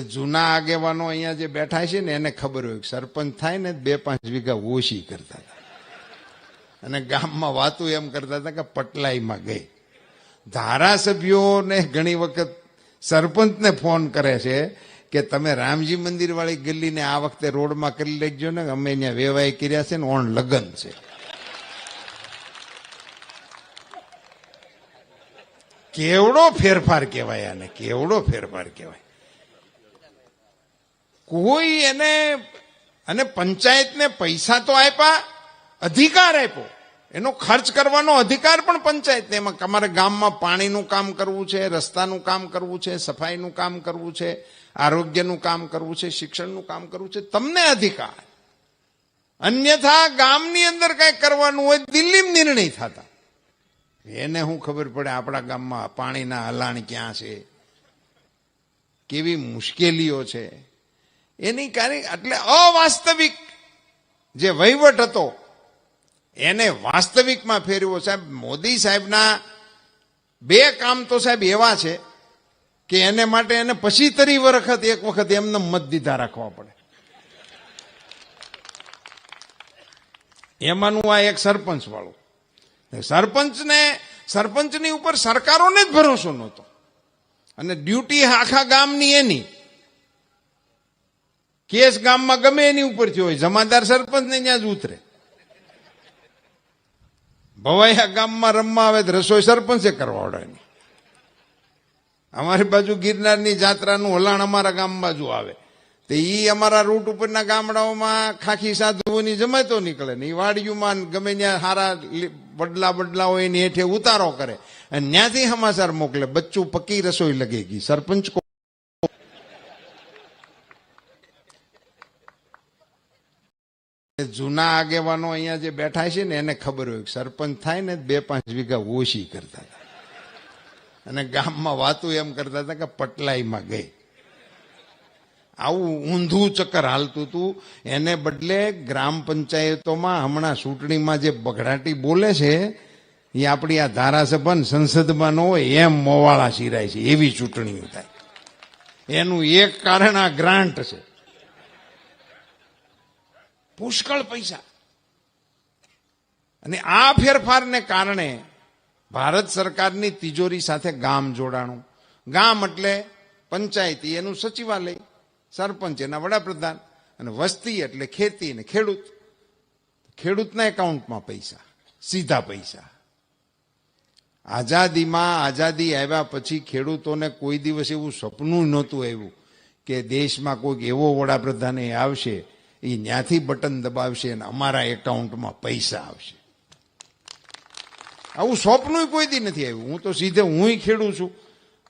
જૂના આગેવાનો અહીંયા જે બેઠા છે ને, એને ખબર હોય સરપંચ થાય ને, બે પાંચ વીઘા ઓછી કરતા હતા. અને ગામમાં વાતો એમ કરતા હતા કે પટલાઈમાં ગઈ. ધારાસભ્યોને ઘણી વખત સરપંચને ફોન કરે છે કે તમે રામજી મંદિર વાળી ગલીને આ વખતે રોડમાં કરી લેજો ને, અમે અહીંયા વેવાય કર્યા છે ને, ઓણ લગ્ન છે. કેવડો ફેરફાર કહેવાય આને, કેવડો ફેરફાર કહેવાય. કોઈ એને, અને પંચાયતને પૈસા તો આપ્યા, અધિકાર આપ્યો. એનો ખર્ચ કરવાનો અધિકાર પણ પંચાયતને. એમાં તમારે ગામમાં પાણીનું કામ કરવું છે, રસ્તાનું કામ કરવું છે, સફાઈનું કામ કરવું છે, આરોગ્યનું કામ કરવું છે, શિક્ષણનું કામ કરવું છે. તમને અધિકાર. અન્યથા ગામની અંદર કઈ કરવાનું હોય, દિલ્હીમાં નિર્ણય થતા. એને શું ખબર પડે આપણા ગામમાં પાણીના હલાણ ક્યાં છે? કેવી મુશ્કેલીઓ છે? એની કારણ એટલે અવાસ્તવિક જે વહીવટ હતો, એને વાસ્તવિકમાં ફેરવો સાહેબ, મોદી સાહેબના બે કામ તો સાહેબ એવા છે કે એને માટે એને પછી તરી વખત એક વખત એમને મત દીધા રાખવા પડે. એમાંનું આ એક સરપંચ વાળું સરપંચને, સરપંચની ઉપર સરકારોને જ ભરોસો નહોતો. અને ડ્યુટી આખા ગામની એની. કેસ ગામમાં ગમે એની ઉપરથી હોય, જમાદાર સરપંચને ત્યાં જ ઉતરે. ભવાયા ગામમાં રમવા આવે તો રસોઈ સરપંચે કરવાડવાની અમારી બાજુ ગિરનારની જાત્રાનું હલાણ અમારા ગામ બાજુ આવે. તો ઈ અમારા રૂટ ઉપરના ગામડાઓમાં ખાખી સાધુઓની જમાતો નીકળે ને ઈ વાડિયુમાં ગમે ત્યાં સારા બદલા બદલા હોય એની હેઠે ઉતારો કરે. અને ત્યાંથી સમાચાર મોકલે, બચ્ચું પકી રસોઈ લગેગી, સરપંચ જૂના આગેવાનો અહીંયા જે બેઠા છે ને, એને ખબર હોય સરપંચ થાય ને, બે પાંચ વીઘા ઓછી કરતા હતા. અને ગામમાં વાતું એમ કરતા હતા કે પટલાઈમાં ગઈ. આવું ઊંધું ચક્કર હાલતું હતું. એને બદલે ગ્રામ પંચાયતોમાં હમણાં ચૂંટણીમાં જે બઘડાટી બોલે છે, એ આપણી આ ધારાસભા સંસદમાં ન હોય, એમ મોવાળા સિરાય છે. એવી ચૂંટણીઓ થાય. એનું એક કારણ આ ગ્રાન્ટ છે. પુષ્કળ પૈસા. અને આ ફેરફારને કારણે ભારત સરકારની તિજોરી સાથે ગામ જોડાણું. ગામ એટલે પંચાયતી, એનું સચિવાલય, સરપંચ, એના વડાપ્રધાન, અને વસ્તી એટલે ખેતી ને ખેડૂત. ખેડૂતના એકાઉન્ટમાં પૈસા, સીધા પૈસા. આઝાદીમાં આઝાદી આવ્યા પછી ખેડૂતોને કોઈ દિવસ એવું સપનું નહોતું આવ્યું કે દેશમાં કોઈક એવો વડાપ્રધાન એ આવશે એ ત્યાંથી બટન દબાવશે અને અમારા એકાઉન્ટમાં પૈસા આવશે. આવું સ્વપ્ન કોઈ દી નથી આવ્યું. હું તો સીધે હું ખેડૂત છું.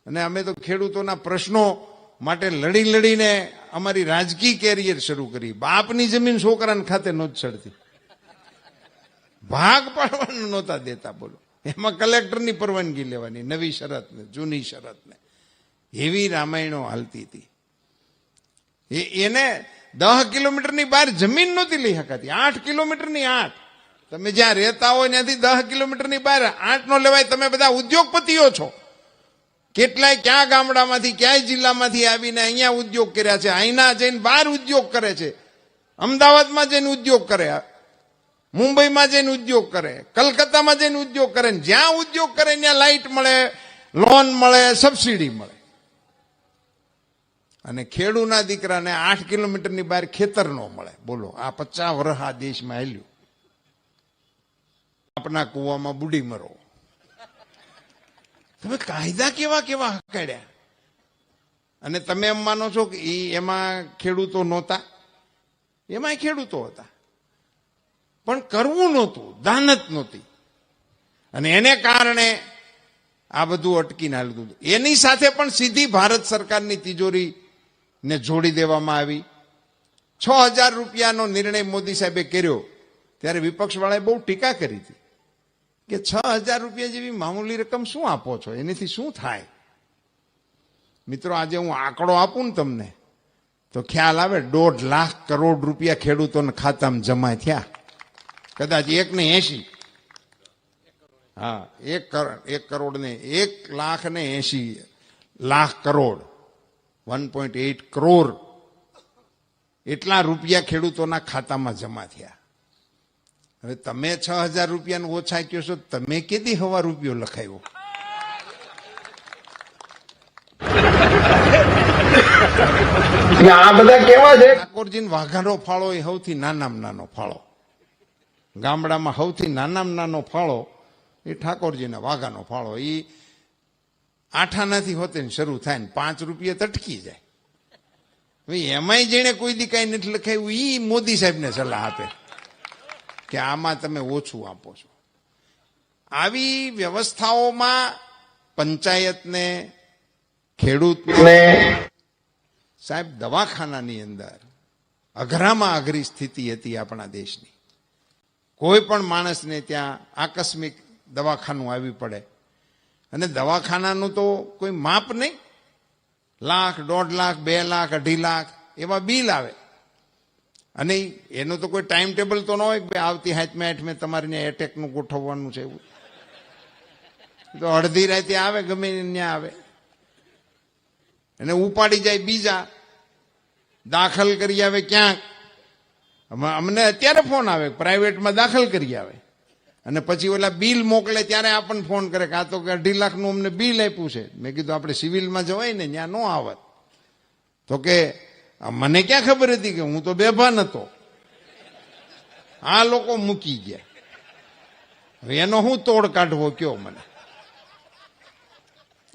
અને અમે તો ખેડૂતોના પ્રશ્નો માટે લડી લડીને અમારી રાજકીય કેરિયર શરૂ કરી. બાપની જમીન છોકરાને ખાતે નહોતી ચડતી. ભાગ પાડવાનું નહોતા દેતા બોલો. એમાં કલેક્ટરની પરવાનગી લેવાની, નવી શરતને, જૂની શરતને. એવી રામાયણો હાલતી હતી. એને દહ કિલોમીટરની બહાર જમીન નહોતી લઈ શકાતી. આઠ કિલોમીટરની આઠ. તમે જ્યાં રહેતા હોય ત્યાંથી દહ કિલોમીટરની બહાર આઠ નો લેવાય, તમે બધા ઉદ્યોગપતિઓ છો. કેટલાય ક્યાં ગામડામાંથી, ક્યાંય જિલ્લામાંથી આવીને અહીંયા ઉદ્યોગ કર્યા છે, અહીંના જઈને બહાર ઉદ્યોગ કરે છે. અમદાવાદમાં જઈને ઉદ્યોગ કરે, મુંબઈમાં જઈને ઉદ્યોગ કરે, કલકત્તામાં જઈને ઉદ્યોગ કરે, જ્યાં ઉદ્યોગ કરે ત્યાં લાઇટ મળે, લોન મળે, સબસિડી મળે. અને ખેડૂના દીકરાને આઠ કિલોમીટરની બહાર ખેતર ન મળે. બોલો, આ પચાસ વર્ષ આ દેશમાં હેલ્યું. આપના કુવામાં બુડી મરો. તમે કાયદા કેવા કેવા હકાડ્યા? અને તમે એમ માનો છો કે એ એમાં ખેડૂતો નહોતા? એમાં ખેડૂતો હતા. પણ કરવું નહોતું, દાનત નહોતી. અને એને કારણે આ બધું અટકીને હાલતું એની સાથે પણ સીધી ભારત સરકારની તિજોરી ને જોડી દેવામાં આવી. છ હજાર રૂપિયાનો નિર્ણય મોદી સાહેબે કર્યો. ત્યારે વિપક્ષવાળાએ બહુ ટીકા કરી હતી કે છ હજાર રૂપિયા જેવી મામૂલી રકમ શું આપો છો? એનાથી શું થાય? મિત્રો, આજે હું આંકડો આપું ને તમને, તો ખ્યાલ આવે, દોઢ લાખ કરોડ રૂપિયા ખેડૂતોના ખાતામાં જમા થયા. કદાચ એક ને એસી હા, એક કરોડ એક કરોડ ને એક લાખ ને એસી lakh crore. One point eight crore એટલા રૂપિયા ખેડૂતોના ખાતામાં જમા થયા. હવે તમે છ હજાર રૂપિયાનું ઓછા કહો છો તમે કેદી હવા રૂપિયો લખાયો? આ બધા કેવા છે? ઠાકોરજી વાઘાનો ફાળો એ સૌથી નાનામાં નાનો ફાળો. ગામડામાં સૌથી નાનામાં નાનો ફાળો એ ઠાકોરજીના વાઘાનો ફાળો. એ આઠાનાથી હોતે ને શરૂ થાય ને પાંચ રૂપિયા તટકી જાય. એમાંય જેણે કોઈ દી કાંઈ નથી લખાયું એ મોદી સાહેબને સલાહ આપે કે આમાં તમે ઓછું આપો છો. આવી વ્યવસ્થાઓમાં પંચાયતને, ખેડૂતને, સાહેબ, દવાખાનાની અંદર અઘરામાં અઘરી સ્થિતિ હતી આપણા દેશની. કોઈ પણ માણસને ત્યાં આકસ્મિક દવાખાનું આવી પડે. અને દવાખાનાનું તો કોઈ માપ નહીં. લાખ, દોઢ લાખ, બે લાખ, અઢી લાખ એવા બિલ આવે. અને એનો તો કોઈ ટાઈમ ટેબલ તો ન હોય કે આવતી હાથમે હાથમે તમારે એટેકનું ગોઠવવાનું છે એવું. તો અડધી રાતે આવે, ગમે ત્યાં આવે. અને ઉપાડી જાય બીજા. દાખલ કરી આવે ક્યાંક. અમ- અમને અત્યારે ફોન આવે, પ્રાઇવેટમાં દાખલ કરી આવે. અને પછી ઓલા બિલ મોકલે ત્યારે આપણને ફોન કરે કે આ તો કે અઢી લાખનું અમને બિલ આપ્યું છે. મેં કીધું, આપણે સિવિલમાં જવાય ને, ત્યાં ન આવત. તો કે મને ક્યાં ખબર હતી કે હું તો બેભાન હતો? આ લોકો મૂકી ગયા. હવે એનો હું તોડ કાઢવો કયો મને?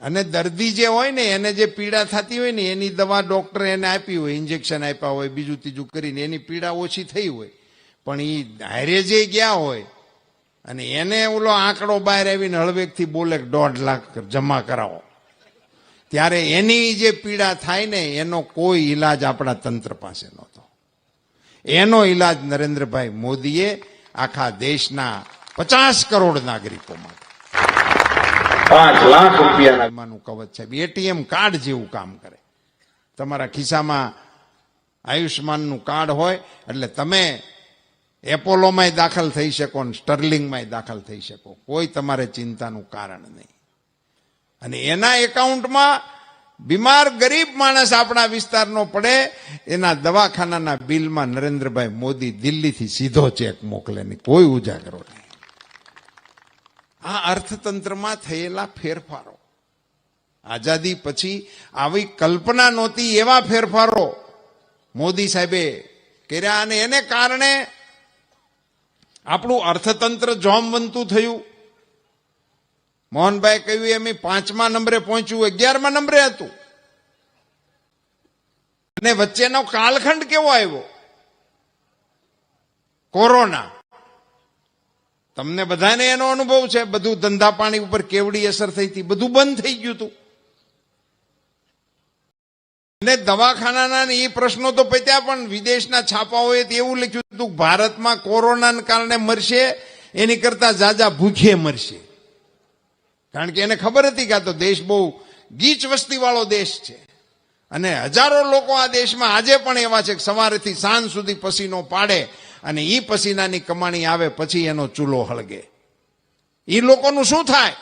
અને દર્દી જે હોય ને, એને જે પીડા થતી હોય ને, એની દવા ડોક્ટર એને આપી હોય, ઇન્જેક્શન આપ્યા હોય, બીજું ત્રીજું કરીને, એની પીડા ઓછી થઈ હોય. પણ એ હારે જે ગયા હોય અને એને ઓલો આંકડો બહાર આવીને હળવેકથી બોલે દોઢ લાખ જમા કરાવો. ત્યારે એની જે પીડા થાય ને એનો કોઈ ઈલાજ આપણા તંત્ર પાસે નહોતો. એનો ઈલાજ નરેન્દ્રભાઈ મોદીએ આખા દેશના પચાસ કરોડ નાગરિકો માટે પાંચ લાખ રૂપિયાનું કવચ છે. એટીએમ કાર્ડ જેવું કામ કરે. તમારા ખિસ્સામાં આયુષ્માનનું કાર્ડ હોય એટલે તમે એપોલોમાંય દાખલ થઈ શકો ને સ્ટર્લિંગમાંય દાખલ થઈ શકો. કોઈ તમારે ચિંતાનું કારણ નહીં. અને એના એકાઉન્ટમાં બીમાર ગરીબ માણસ આપણા વિસ્તારનો પડે, એના દવાખાનાના બિલમાં નરેન્દ્રભાઈ મોદી દિલ્હીથી સીધો ચેક મોકલે નહીં. કોઈ ઉજાગરો નહીં. આ અર્થતંત્રમાં થયેલા ફેરફારો. આઝાદી પછી આવી કલ્પના નહોતી એવા ફેરફારો મોદી સાહેબે કર્યા અને એને કારણે આપણું અર્થતંત્ર જોમવંતું થયું. મોહનભાઈ કહ્યું એમ પાંચમા નંબરે પહોંચ્યું, અગિયારમા નંબરે હતું. અને વચ્ચેનો કાલખંડ કેવો આવ્યો? કોરોના. તમને બધાને એનો અનુભવ છે, બધું ધંધા પાણી ઉપર કેવડી અસર થઈ હતી, બધું બંધ થઈ ગયું હતું. અને દવાખાનાના એ પ્રશ્નો તો પત્યા, પણ વિદેશના છાપાઓએ એવું લખ્યું હતું ભારતમાં કોરોનાને કારણે મરશે, એની કરતા જાજા ભૂખે મરશે. કારણ કે એને ખબર હતી કે આ તો દેશ બહુ ગીચ વસ્તીવાળો દેશ છે. અને હજારો લોકો આ દેશમાં આજે પણ એવા છે કે સવારેથી સાંજ સુધી પસીનો પાડે અને એ પસીનાની કમાણી આવે, પછી એનો ચૂલો હળગે. એ લોકોનું શું થાય?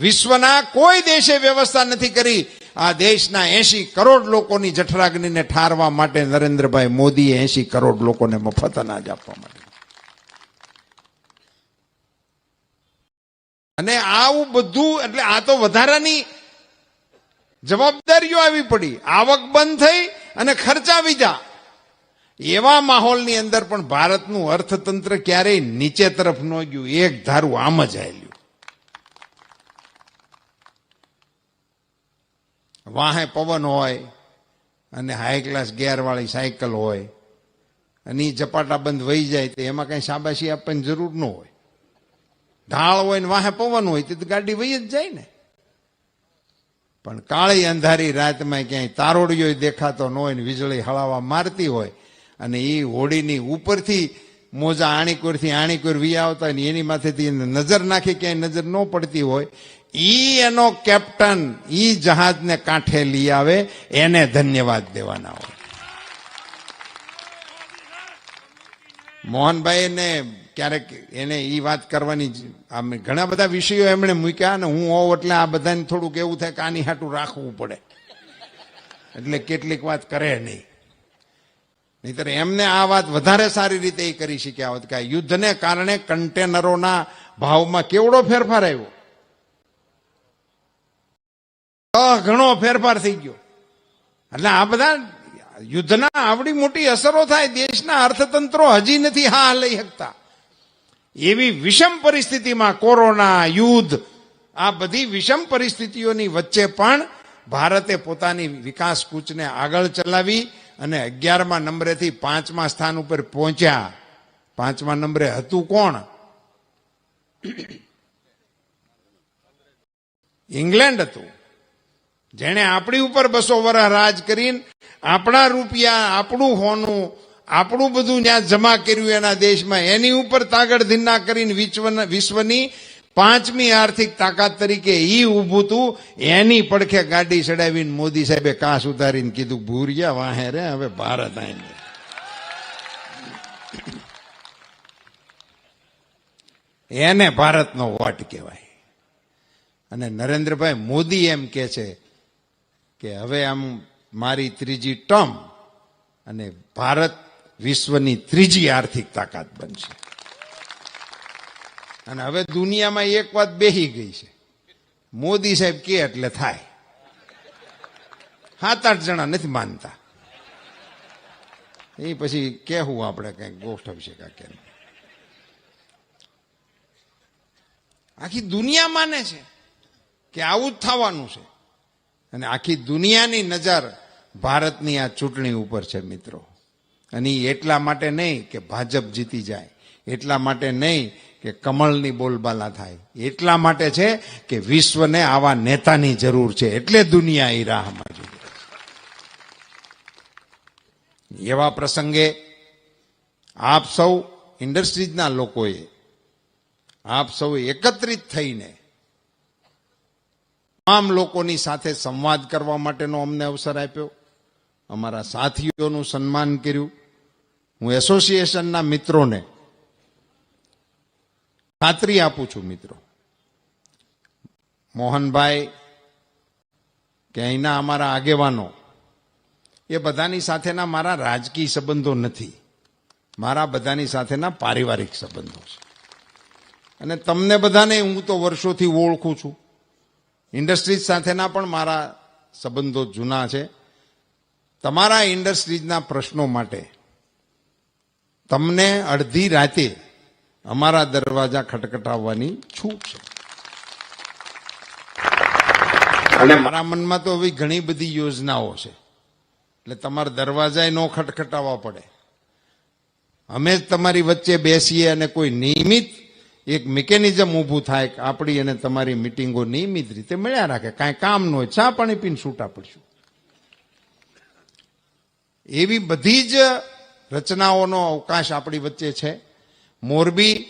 વિશ્વના કોઈ દેશે વ્યવસ્થા નથી કરી. આ દેશના એસી કરોડ લોકોની જઠરાગ્નિને ઠારવા માટે નરેન્દ્રભાઈ મોદીએ એસી કરોડ લોકોને મફત અનાજ આપવા માટે. અને આવું બધું, એટલે આ તો વધારાની જવાબદારીઓ આવી પડી. આવક બંધ થઈ અને ખર્ચા બીજા એવા માહોલની અંદર પણ ભારતનું અર્થતંત્ર ક્યારેય નીચે તરફ ન ગયું. એક ધારું આમ જ આવેલું વાહે પવન હોય અને હાઈ ક્લાસ ગેરવાળી સાયકલ હોય અને એ ઝપાટા બંધ વહી જાય તો એમાં કઈ શાબાશી આપવાની જરૂર ન હોય. ઢાળ હોય ને વાહે પવન હોય તો ગાડી વહી જ જાય ને. પણ કાળી અંધારી રાતમાં ક્યાંય તારોડિયો દેખાતો ન હોય ને વીજળી હળાવા મારતી હોય અને એ હોડીની ઉપરથી મોજા આણીકોરથી આણીકોર વી આવતા ને એની માથેથી નજર નાખી ક્યાંય નજર ન પડતી હોય ઈ એનો કેપ્ટન ઈ જહાજને કાંઠે લઈ આવે, એને ધન્યવાદ દેવાના હોય. મોહનભાઈને ક્યારેક એને એ વાત કરવાની આમ ઘણા બધા વિષયો એમણે મૂક્યા ને હું હોઉં એટલે આ બધાને થોડુંક એવું થાય કે આની હાટું રાખવું પડે. એટલે કેટલીક વાત કરે નહીં. નહીતર એમને આ વાત વધારે સારી રીતે એ કરી શક્યા હોત કે યુદ્ધને કારણે કન્ટેનરોના ભાવમાં કેવડો ફેરફાર આવ્યો. ઘણો ફેરફાર થઈ ગયો. એટલે આ બધા યુદ્ધના આવડી મોટી અસરો થાય, દેશના અર્થતંત્રો હજી નથી હા લઈ શકતા. એવી વિષમ પરિસ્થિતિમાં કોરોના, યુદ્ધ, આ બધી વિષમ પરિસ્થિતિઓની વચ્ચે પણ ભારતે પોતાની વિકાસ કૂચને આગળ ચલાવી અને અગિયારમા નંબરેથી પાંચમા સ્થાન ઉપર પહોંચ્યા. પાંચમા નંબરે હતું કોણ? ઇંગ્લેન્ડ હતું. જેણે આપણી ઉપર બસો વર્ષ રાજ કરીને આપણા રૂપિયા, આપણું હોનું, આપણું બધું જ્યાં જમા કર્યું એના દેશમાં, એની ઉપર તાગડ ધીના કરીને વિશ્વની પાંચમી આર્થિક તાકાત તરીકે ઈ ઊભું તું, એની પડખે ગાડી ચડાવીને મોદી સાહેબે કાસ ઉતારીને કીધું, ભૂરિયા વાહે રે, હવે ભારત આવીને એને ભારતનો વોટ કહેવાય. અને નરેન્દ્રભાઈ મોદી એમ કે છે કે હવે આમ મારી ત્રીજી ટર્મ અને ભારત વિશ્વની ત્રીજી આર્થિક તાકાત બનશે. અને હવે દુનિયામાં એક વાત બેહી ગઈ છે. મોદી સાહેબ કે એટલે થાય. સાત આઠ જણા નથી માનતા. એ પછી કહેવું આપણે કંઈક ગોઠવશે એમ. આખી દુનિયા માને છે કે આવું જ થવાનું છે. અને આખી દુનિયાની નજર ભારતની આ ચૂંટણી ઉપર છે, મિત્રો. અને એટલા માટે નહીં કે ભાજપ જીતી જાય, એટલા માટે નહીં કે કમળની બોલબાલા થાય, એટલા માટે છે કે વિશ્વને આવા નેતાની જરૂર છે, એટલે દુનિયા એ રાહમાં જોઈ છે. એવા પ્રસંગે આપ સૌ ઇન્ડસ્ટ્રીઝના લોકોએ, આપ સૌ એકત્રિત થઈને તમામ લોકોની સાથે સંવાદ કરવા માટેનો અમને અવસર આપ્યો. અમારા સાથીઓનું સન્માન કર્યું. હું એસોસિએશનના મિત્રોને ખાતરી આપું છું મિત્રો. મોહનભાઈ કે અહીંના અમારા આગેવાનો, એ બધાની સાથેના મારા રાજકીય સંબંધો નથી. મારા બધાની સાથેના પારિવારિક સંબંધો છે. અને તમને બધાને હું તો વર્ષોથી ઓળખું છું. ઇન્ડસ્ટ્રીઝ સાથેના પણ મારા સંબંધો જૂના છે. તમારા ઇન્ડસ્ટ્રીઝના પ્રશ્નો માટે તમને અડધી રાતે અમારા દરવાજા ખટખટાવવાની છૂટ છે. અને મારા મનમાં તો હવે ઘણી બધી યોજનાઓ છે. એટલે તમારા દરવાજા નો ખટખટાવવા પડે. અમે જ તમારી વચ્ચે બેસીએ અને કોઈ નિયમિત એક મિકેનિઝમ ઊભું થાય કે આપણી અને તમારી મિટિંગો નિયમિત રીતે મળ્યા રાખે. કાંઈ કામ ન હોય, ચા પાણી પીને છૂટા પડશું. એવી બધી જ રચનાઓનો અવકાશ આપણી વચ્ચે છે. મોરબી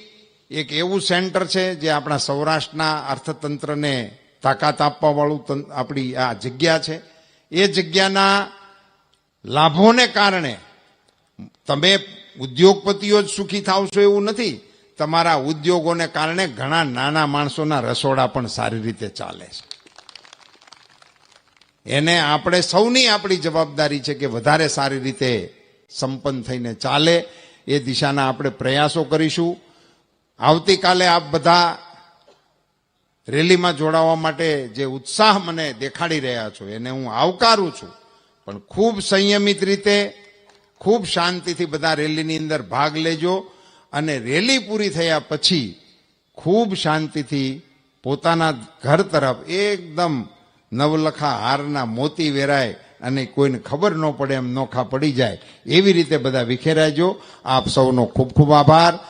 એક એવું સેન્ટર છે જે આપણા સૌરાષ્ટ્રના અર્થતંત્રને તાકાત આપવાવાળું આપણી આ જગ્યા છે. એ જગ્યાના લાભોને કારણે તમે ઉદ્યોગપતિઓ જ સુખી થાવશો એવું નથી. તમારા ઉદ્યોગોને કારણે ઘણા નાના માણસોના રસોડા પણ સારી રીતે ચાલે છે. એને આપણે સૌની આપણી જવાબદારી છે કે વધારે સારી રીતે સંપન્ન થઈને ચાલે. એ દિશાના આપણે પ્રયાસો કરીશું. આવતીકાલે આપ બધા રેલીમાં જોડાવા માટે જે ઉત્સાહ મને દેખાડી રહ્યા છો, એને હું આવકારું છું. પણ ખૂબ સંયમિત રીતે, ખૂબ શાંતિથી બધા રેલીની અંદર ભાગ લેજો. અને રેલી પૂરી થયા પછી ખૂબ શાંતિથી પોતાના ઘર તરફ એકદમ નવલખા હારના મોતી વેરાય અને કોઈને ખબર ન પડે એમ નોખા પડી જાય. એવી રીતે બધા વિખેરાજો આપ સૌનો ખૂબ ખૂબ આભાર.